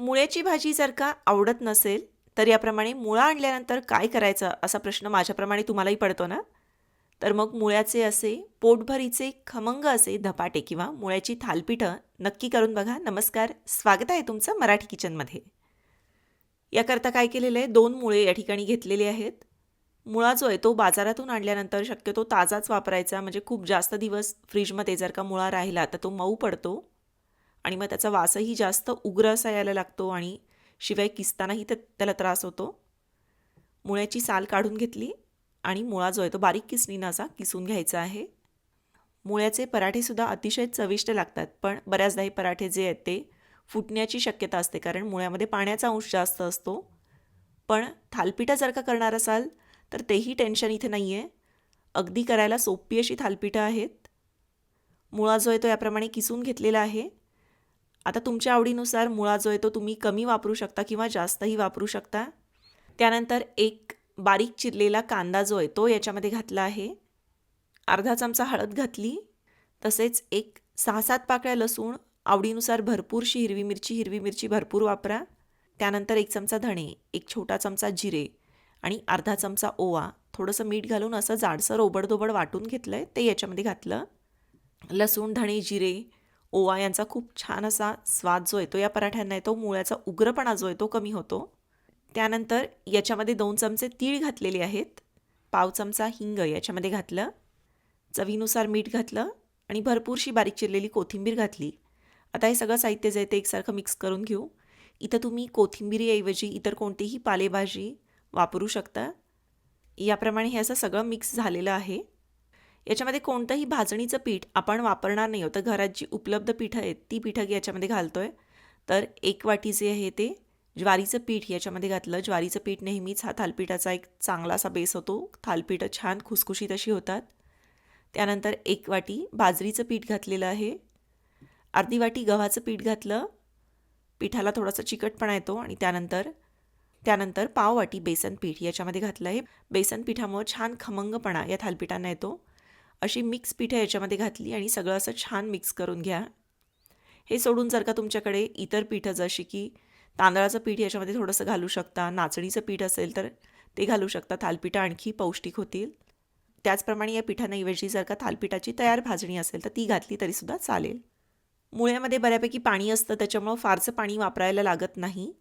मुळ्याची भाजी जर का आवडत नसेल तर याप्रमाणे मुळा आणल्यानंतर काय करायचं असा प्रश्न माझ्याप्रमाणे तुम्हालाही पडतो ना? तर मग मुळ्याचे असे पोटभरीचे खमंग असे धपाटे किंवा मुळ्याची थालपीठं नक्की करून बघा. नमस्कार. स्वागत आहे तुमचं मराठी किचनमध्ये. याकरता काय केलेलं आहे? दोन मुळे या ठिकाणी घेतलेले आहेत. मुळा जो आहे तो बाजारातून आणल्यानंतर शक्यतो ताजाच वापरायचा. म्हणजे खूप जास्त दिवस फ्रीजमध्ये जर का मुळा राहिला तर तो मऊ पडतो. आणि मग त्याचा वासही जास्त उग्र असा यायला लागतो आणि शिवाय किसतानाही ते त्याला त्रास होतो. मुळ्याची साल काढून घेतली आणि मुळा जो आहे तो बारीक किसणीनं असा किसून घ्यायचा आहे. मुळ्याचे पराठेसुद्धा अतिशय चविष्ट लागतात पण बऱ्याचदा हे पराठे जे आहेत ते फुटण्याची शक्यता असते कारण मुळ्यामध्ये पाण्याचा अंश जास्त असतो. पण थालपिठं जर का करणार असाल तर तेही टेन्शन इथे नाही आहे अगदी करायला सोपी अशी थालपिठं आहेत. मुळा जो आहे तो याप्रमाणे किसून घेतलेला आहे. आता तुमच्या आवडीनुसार मुळा जो आहे तो तुम्ही कमी वापरू शकता किंवा जास्तही वापरू शकता. त्यानंतर एक बारीक चिरलेला कांदा जो आहे तो याच्यामध्ये घातला आहे. अर्धा चमचा हळद घातली. तसेच एक सहा सात पाकळ्या लसूण आवडीनुसार भरपूरशी हिरवी मिरची हिरवी मिरची भरपूर वापरा. त्यानंतर एक चमचा धणे एक छोटा चमचा जिरे आणि अर्धा चमचा ओवा. थोडंसं मीठ घालून असं जाडसर ओबडधोबड वाटून घेतलं आहे ते याच्यामध्ये घातलं. लसूण धणे जिरे ओवा यांचा खूप छान असा स्वाद जो येतो या पराठ्यांना येतो. मुळ्याचा उग्रपणा जो आहे तो कमी होतो. त्यानंतर याच्यामध्ये दोन चमचे तीळ घातलेले आहेत. पाव चमचा हिंग याच्यामध्ये घातलं. चवीनुसार मीठ घातलं आणि भरपूरशी बारीक चिरलेली कोथिंबीर घातली. आता हे सगळं साहित्य जे आहे ते एकसारखं मिक्स करून घेऊ. इथं तुम्ही कोथिंबीरीऐवजी इतर कोणतीही पालेभाजी वापरू शकता. याप्रमाणे हे असं सगळं मिक्स झालेलं आहे. याच्यामध्ये कोणतंही भाजणीचं पीठ आपण वापरणार नाही होतं घरात जी उपलब्ध पीठं आहेत ती पीठं याच्यामध्ये घालतो आहे तर एक वाटी जे आहे ते ज्वारीचं पीठ याच्यामध्ये घातलं. ज्वारीचं पीठ नेहमीच हा थालपीठाचा एक चांगला असा बेस होतो. थालपीठं छान खुसखुशीत अशी होतात. त्यानंतर एक वाटी बाजरीचं पीठ घातलेलं आहे. अर्धी वाटी गव्हाचं पीठ घातलं. पिठाला थोडासा चिकटपणा येतो आणि त्यानंतर त्यानंतर पाव वाटी बेसन पीठ याच्यामध्ये घातलं आहे. बेसन पिठामुळं छान खमंगपणा या थालपिठांना येतो. अशी मिक्स पिठं याच्यामध्ये घातली आणि सगळं असं छान मिक्स करून घ्या. हे सोडून जर का तुमच्याकडे इतर पिठं जशी की तांदळाचं पीठ याच्यामध्ये थोडंसं घालू शकता नाचणीचं पीठ असेल तर ते घालू शकता. थालपिठं आणखी पौष्टिक होतील. त्याचप्रमाणे या पिठांऐवजी जर का थालपिठाची तयार भाजणी असेल तर ती घातली तरीसुद्धा चालेल. मुळ्यामध्ये बऱ्यापैकी पाणी असतं त्याच्यामुळं फारसं पाणी वापरायला लागत नाही.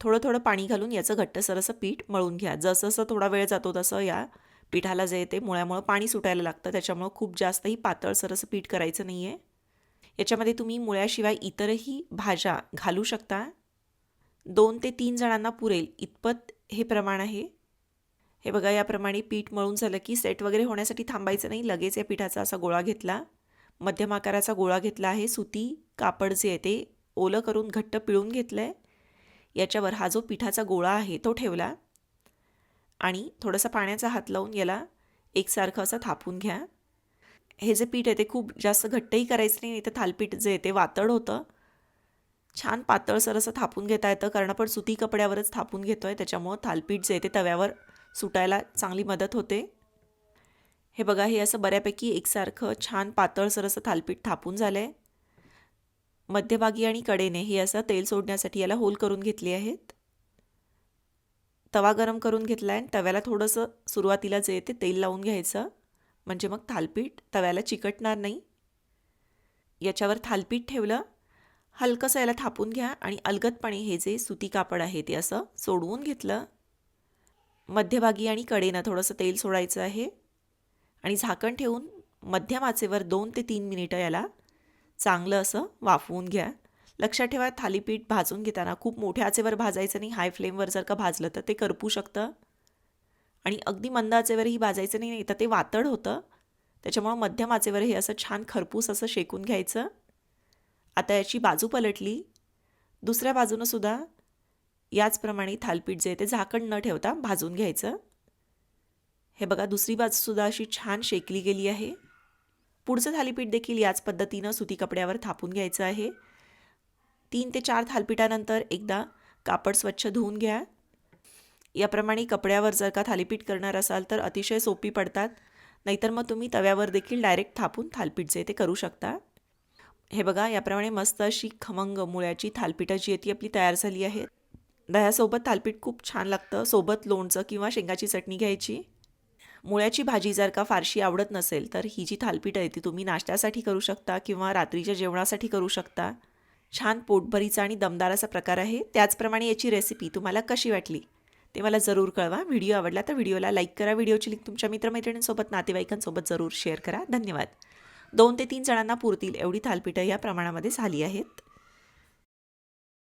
थोडं थोडं पाणी घालून याचं घट्टसर असं पीठ मळून घ्या. जसं जसं थोडा वेळ जातो तसं या पिठाला जे येते मुळ्यामुळं पाणी सुटायला लागतं. त्याच्यामुळं खूप जास्तही पातळसर असं पीठ करायचं नाही आहे याच्यामध्ये तुम्ही मुळ्याशिवाय इतरही भाज्या घालू शकता. दोन ते तीन जणांना पुरेल. इतपत हे प्रमाण आहे. हे बघा याप्रमाणे पीठ मळून झालं की सेट वगैरे होण्यासाठी थांबायचं नाही. लगेच या पिठाचा असा गोळा घेतला. मध्यम आकाराचा गोळा घेतला आहे. सुती कापड जे आहे ते ओलं करून घट्ट पिळून घेतलं आहे याच्यावर हा जो पिठाचा गोळा आहे तो ठेवला. आणि थोडंसं पाण्याचा हात लावून याला एकसारखं असं थापून घ्या. हे जे पीठ आहे ते खूप जास्त घट्टही करायचं नाही तर थालपीठ जे आहे ते वातड होतं. छान पातळसर असं थापून घेता येतं कारण आपण सुती कपड्यावरच थापून घेतो आहे त्याच्यामुळं थालपीठ जे आहे ते तव्यावर सुटायला चांगली मदत होते. हे बघा हे असं बऱ्यापैकी एकसारखं छान पातळसर असं थालपीठ थापून झालं आहे मध्यभागी आणि कडेने हे असं तेल सोडण्यासाठी याला होल करून घेतले आहेत. तवा गरम करून घेतला आहे तव्याला थोडंसं सुरुवातीला जे ते तेल लावून घ्यायचं. म्हणजे मग थालपीठ तव्याला चिकटणार नाही. याच्यावर थालपीठ ठेवलं. हलकंसं याला थापून घ्या आणि अलगदपणे हे जे सुती कापड आहे ते असं सोडवून घेतलं. मध्यभागी आणि कडेनं थोडंसं तेल सोडायचं आहे. आणि झाकण ठेवून मध्यम आचेवर दोन ते तीन मिनिटं याला चांगलं असं वाफवून घ्या. लक्षात ठेवा थालीपीठ भाजून घेताना खूप मोठ्या आचेवर भाजायचं नाही. हाय फ्लेमवर जर का भाजलं तर ते करपू शकतं. आणि अगदी मंद आचेवरही भाजायचं नाही तर ते वातड होतं. त्याच्यामुळं मध्यम आचेवर हे असं छान खरपूस असं शेकून घ्यायचं. आता याची बाजू पलटली. दुसऱ्या बाजूनं सुद्धा याचप्रमाणे थालपीठ जे आहे ते झाकण न ठेवता भाजून घ्यायचं. हे बघा दुसरी बाजूसुद्धा अशी छान शेकली गेली आहे. पुढचं थालीपीठ देखील याच पद्धतीनं सुती कपड्यावर थापून घ्यायचं आहे. तीन ते चार थालपीठानंतर एकदा कापड स्वच्छ धुवून घ्या. याप्रमाणे कपड्यावर जर का थालीपीठ करणार असाल तर अतिशय सोपी पडतात. नाहीतर मग तुम्ही तव्यावर देखील डायरेक्ट थापून थालपीठ जे ते करू शकता. हे बघा याप्रमाणे मस्त अशी खमंग मुळ्याची थालपीठं जी आहे ती आपली तयार झाली आहे दह्यासोबत थालपीठ खूप छान लागतं. सोबत लोणचं किंवा शेंगाची चटणी घ्यायची. मुळ्याची भाजी जर का फारशी आवडत नसेल तर ही जी थालपीठ आहे ती तुम्ही नाश्त्यासाठी करू शकता किंवा रात्रीच्या जेवणासाठी करू शकता. छान पोटभरीचा आणि दमदार असा प्रकार आहे. त्याचप्रमाणे याची रेसिपी तुम्हाला कशी वाटली? ते मला जरूर कळवा. व्हिडिओ आवडला तर व्हिडिओला लाईक करा. व्हिडिओची लिंक तुमच्या मित्रमैत्रिणींसोबत नातेवाईकांसोबत जरूर शेअर करा. धन्यवाद. दोन ते तीन जणांना पुरतील एवढी थालपीठं या प्रमाणामध्ये झाली आहेत.